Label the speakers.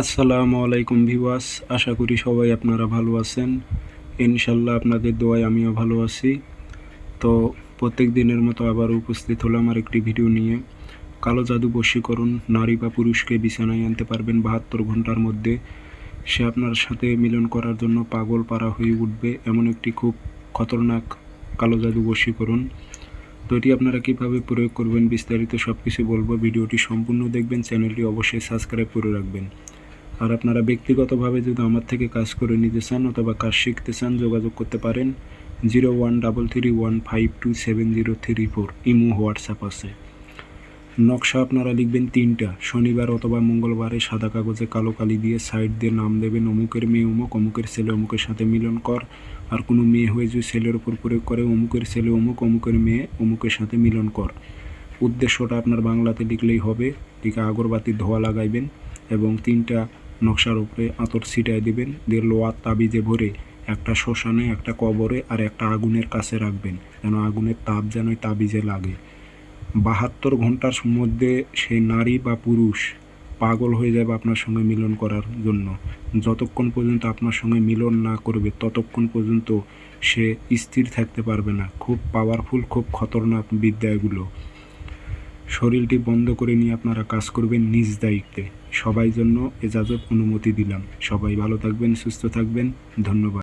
Speaker 1: আসসালামু আলাইকুম ভিওয়াস আশা করি সবাই আপনারা ভালো আছেন। ইনশাল্লাহ আপনাদের দোয়ায় আমিও ভালো আছি। তো প্রত্যেক দিনের মতো আবার উপস্থিত হলাম আর একটি ভিডিও নিয়ে। কালো জাদু বশীকরণ, নারী বা পুরুষকে বিছানায় আনতে পারবেন বাহাত্তর ঘণ্টার মধ্যে। সে আপনার সাথে মিলন করার জন্য পাগল পাড়া হয়ে উঠবে এমন একটি খুব খতরনাক কালো জাদু বশীকরণ। তো এটি আপনারা কীভাবে প্রয়োগ করবেন বিস্তারিত সব কিছু বলব। ভিডিওটি সম্পূর্ণ দেখবেন, চ্যানেলটি অবশ্যই সাবস্ক্রাইব করে রাখবেন। আর আপনারা ব্যক্তিগতভাবে যদি আমার থেকে কাজ করে নিতে চান অথবা কাজ শিখতে চান, যোগাযোগ করতে পারেন zero one double three one five two seven zero three four. Imo, WhatsApp আছে। নকশা আপনারা লিখবেন তিনটা। শনিবার অথবা মঙ্গলবারে সাদা কাগজে কালো কালি দিয়ে সাইড দিয়ে নাম দেবেন অমুকের মেয়ে অমুক, অমুকের ছেলে অমুকের সাথে মিলন কর। আর কোনো মেয়ে হয়ে যদি ছেলের উপর প্রয়োগ করে অমুকের ছেলে অমুক, অমুকের মেয়ে অমুকের সাথে মিলন কর। উদ্দেশ্যটা আপনার বাংলাতে লিখলেই হবে। লিখে আগরবাতির ধোয়া লাগাইবেন এবং তিনটা নকশার উপরে আতর ছিটায় দিবেন। দিয়ে লোয়ার তাবিজে ভরে একটা শ্মশানে, একটা কবরে আর একটা আগুনের কাছে রাখবেন, যেন আগুনের তাপ যেন তাবিজে লাগে। বাহাত্তর ঘণ্টার মধ্যে সেই নারী বা পুরুষ পাগল হয়ে যাবে আপনার সঙ্গে মিলন করার জন্য। যতক্ষণ পর্যন্ত আপনার সঙ্গে মিলন না করবে, ততক্ষণ পর্যন্ত সে স্থির থাকতে পারবে না। খুব পাওয়ারফুল খুব খতরনাক বিদ্যা এগুলো শরীরটি বন্ধ করে নিয়ে আপনারা কাজ করবেন নিজ দায়িত্বে। সবাই জন্য এজাজত অনুমতি দিলাম। সবাই ভালো থাকবেন, সুস্থ থাকবেন। ধন্যবাদ।